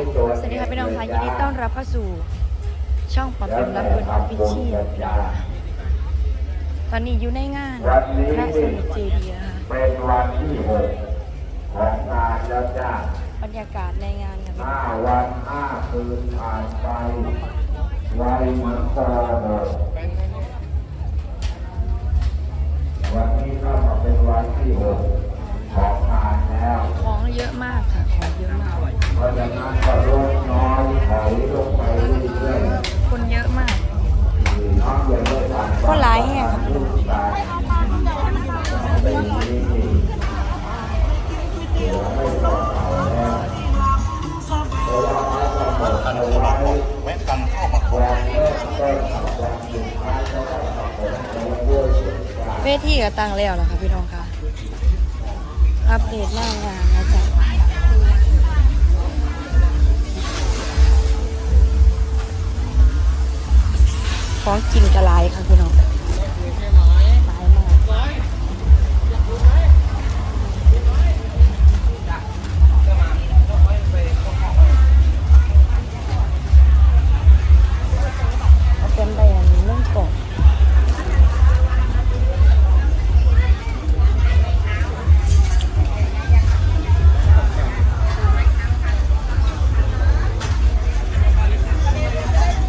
สวัสดีค่ะพี่น้องค่ะยินดีต้อนรับเข้าสู่ ช่องปอมเป็นรับเบินออฟฟิเชียลตอนนี้อยู่ในงานพระสมุทรเจดีย์นะคะเป็นวันที่หกของงานแล้วจ้าบรรยากาศในงานค่ะพี่น้ห้าวันห้าคืนผ่านไปไวเหมือนโกหกวันนี้ก็มาเป็นวันที่หก ของเยอะมากค่ะ ของเยอะมากเพราะฉะนั้นก็ลดน้อยถอยลงไปเรื่อยๆคนเยอะมากน้องยังไม่ผ่านก็หลายแห่งครับลูกชายเป็นนี่เดี๋ยวไม่ต้องเอาแล้วเพราะว่าเขากำหนดเอาไว้แวะกันเข้ามาก่อนวันแรกต้นวันสุดท้ายแล้วก็กำหนดเอาไว้ด้วยเช่นกันเวทีก็ตั้งแล้วนะคะพี่น้องค่ะ อัปเดตหน้างานนะจ๊ะของกินกระไรค่ะพี่น้อง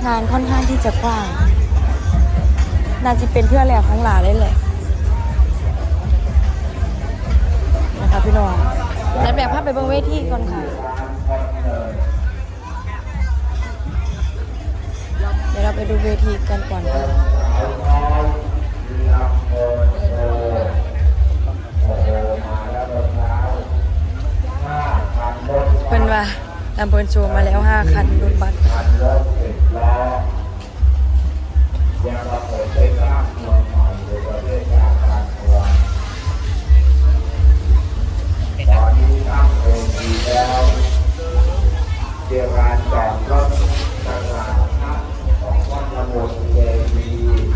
งานค่อนข้างที่จะกว้าง น่าจะเป็นเพื่อแหลกของหลาได้เลยนะคะพี่น้องแล้วแบบภาพไปบื้องเวทีก่อนค่ะเดี๋ยวเราไปดูเวทีกันก่อนค่ะโอ้โหมาล้วตอนเป็นว่าตามเปินโชว์มาแล้ว 5 คันรถบัส พันรถสิบล้อยังมาเปิดได้สร้างเมืองใหม่หรือประเทศชาติการเมืองตอนนี้ตั้งเวทีแล้วเตรียมการจอดรถต่างๆของวัดสมุทรเจดีย์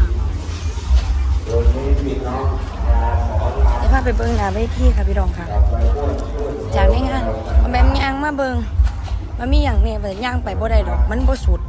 วันนี้พี่น้องมาขอลาจะพาไปเบิ้งนาเวทีค่ะพี่น้องค่ะกลับไปพูดช่วยจากในงานเอาแบบย่างมาเบิงมันมีอย่างเนี่ยแต่ย่างไปบ่ได้ดอก มันบ่สุด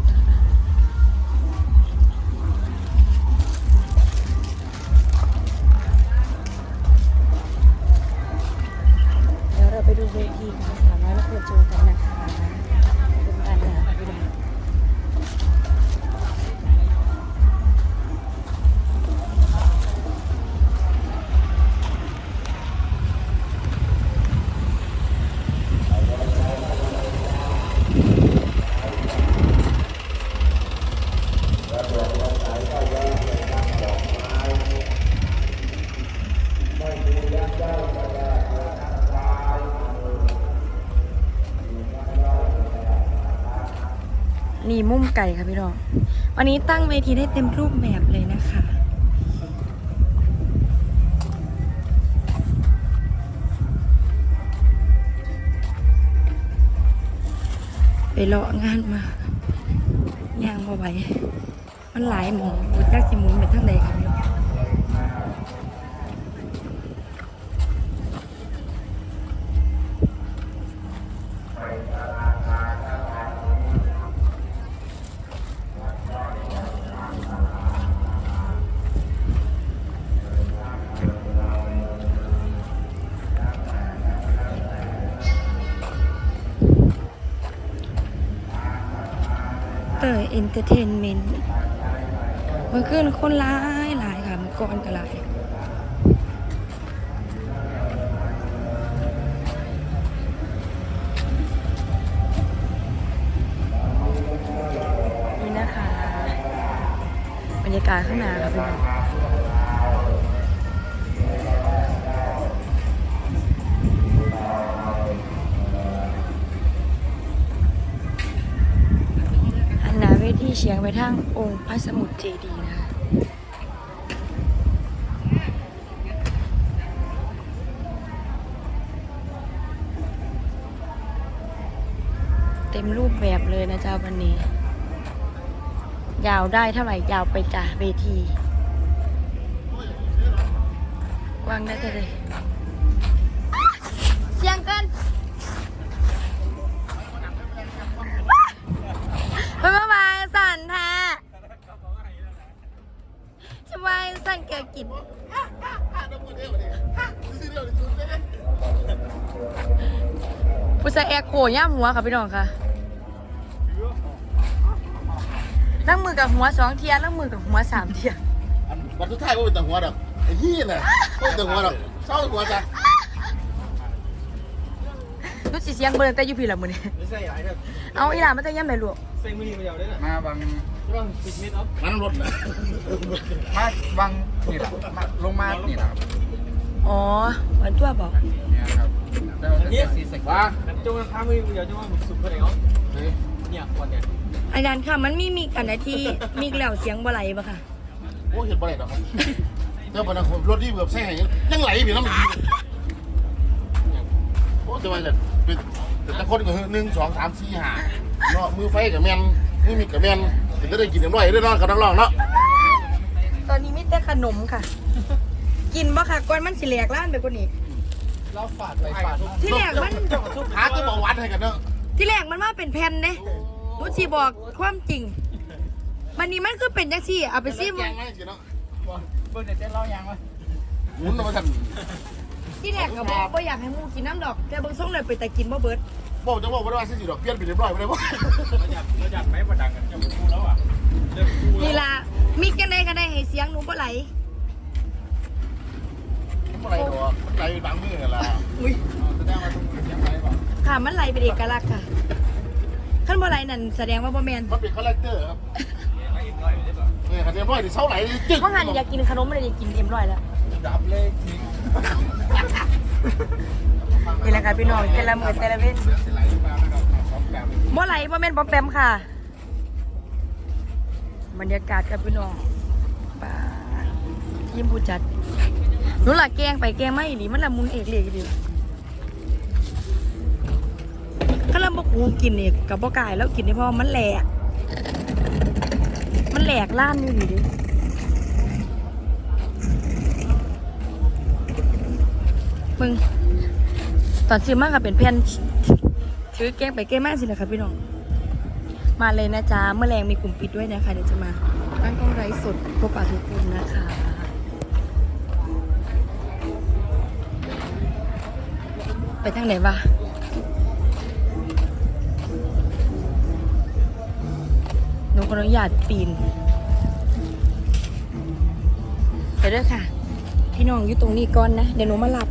ไก่ค่ะพี่น้อง วันนี้ตั้งเวทีได้เต็มรูปแบบเลยนะคะไปเลาะงานมาย่างพอไหวมันหลายหมองบูจักสิมุนไปทางใดค่ะพี่น้อง เอนเตอร์เทนเมนต์เมื่อคืนคนร้ายหลายค่ะเมื่อก่อนกระลายนี่นะคะ บรรยากาศข้างหน้าค่ะพี่น้อง ไปทางองค์พระสมุทรเจดีย์นะคะเต็มรูปแบบเลยนะจ๊ะวันนี้ ยาวได้เท่าไหร่ยาวไปจ้ะเวทีกว้างได้เท่าไหร่เสีย ผู้ชายแอกโขย่ามหัวค่ะพี่น้องค่ะนั่งมือกับหัวสองเทียนั่งมือกับหัวสามเทียอันวันสุดท้ายก็เป็นแต่หัวดอกไอ้ยี่น่ะก็เป็นแต่หัวดอกเศร้าหัวจ้ะนุชสิเสียงเบิ่งแต่อยู่พี่ละมื้อนี้ไม่ใช่หลายแบบเอาอีหลามาแต่ย่ำไหนลูก เซ็งมือมาเดียวได้น่ะมาบางใช่ป่ะสิบเมตรเนาะมันรถนะมาบางนี่แหละมาลงมานี่แหละครับอ๋อวันตัวบอกเนี่ยครับแต่ว่าจะสีสักว่าจงมาค้ามือมาเดียวจงมาสุกไปไหนเนาะเนี่ยวันเนี่ยอาจารย์ค่ะมันมีมีกันนะที่มีแล้วเสียงบ่ไหลบ่ค่ะโอ้เห็นบ่ได้ดอกครับเจ้าบรรดารถที่เบือบแซ่ยังไหลอยู่แล้วมันโอ้แต่ว่าจะเป็นแต่คนก็หนึ่งสองสามสี่ห้า เนาะมือไฟกับแมนมือมีกับแมนจะได้กินน้ำร้อยได้นอนกับนักร้องเนาะตอนนี้มีแต่ขนมค่ะ กินบ่ค่ะก่อนมันสิแหลกล้านไปกว่านี้เราฝาดไปฝาดมาที่แรกมันหาตัวบอกวัดให้กันเนาะที่แรกมันมาเป็นแผ่นเด้นุชสิบอกความจริง มันนี้มันคือเป็นจังซี่เอาไปซิแกมึงงไม่สิเนาะเบิ่งเดี๋ยวจะเล่ายังวะหมุนออกมาสั่นที่แรกก็บอกบ่อยากให้หมูกินน้ำดอก แต่เบิ่งส่งเลยไปแต่กินบ่เบิด บอกจะบอกว่าได้ว่าสิดอกเปลี่ยนไปเรียบร้อยไปเลยว่าเราอยากเราอยากไหมประดังกันจะมาพูดแล้วอะเริ่มพูดนี่ล่ะมีกันได้ก็ได้ให้เสียงหนูบ่ไหลเมื่อไรดอกมันไหลบางมือกันละอุ้ยแสดงว่าตรงนี้ยังไงบอกค่ะมันไหลเป็นเอกลักษณ์ค่ะขั้นบ่ไหลนั่นแสดงว่าบ่แม่นมันเป็นคาแรคเตอร์ครับเนี่ยคันเรียบร้อยดิเสาไหลดิจึ๊กเพราะงั้นอยากกินขนมไม่ได้กินเอ็มร้อยแล้วดับเลยนี่นี่แหละ ค่ะพี่น้องแต่ละมือแต่ละเว้นไหลมานะครับสองแบบบ่ไหลบ่แม่นบ่แปมค่ะ บรรยากาศกับพี่น้องป่าทีมผู้จัดหนูล่ะแกงไปแกงมาอีหลีมันละมุนเอกเลยอีหลีถ้าเราบ่กูกินนี่กับบ่กายแล้วกินนี่พราะว่ามันแหลกมันแหลกล้านนี่ดิมึง ตอนซื้อมากกับเป็นแผ่นถือแกงไปแกงมากสินะคะพี่น้อง มาเลยนะจ๊ะเมื่อแรงมีกลุ่มปิดด้วยนะคะเดี๋ยวจะมาตั้งกล้องไลฟ์สดพบปะทุกคนนะคะไปทางไหนวะหนูขออนุญาตปีน ไปด้วยค่ะ พี่น้องอยู่ตรงนี้ก่อนนะ เดี๋ยวหนูมาหลับ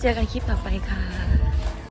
เจอกันคลิปต่อไปค่ะ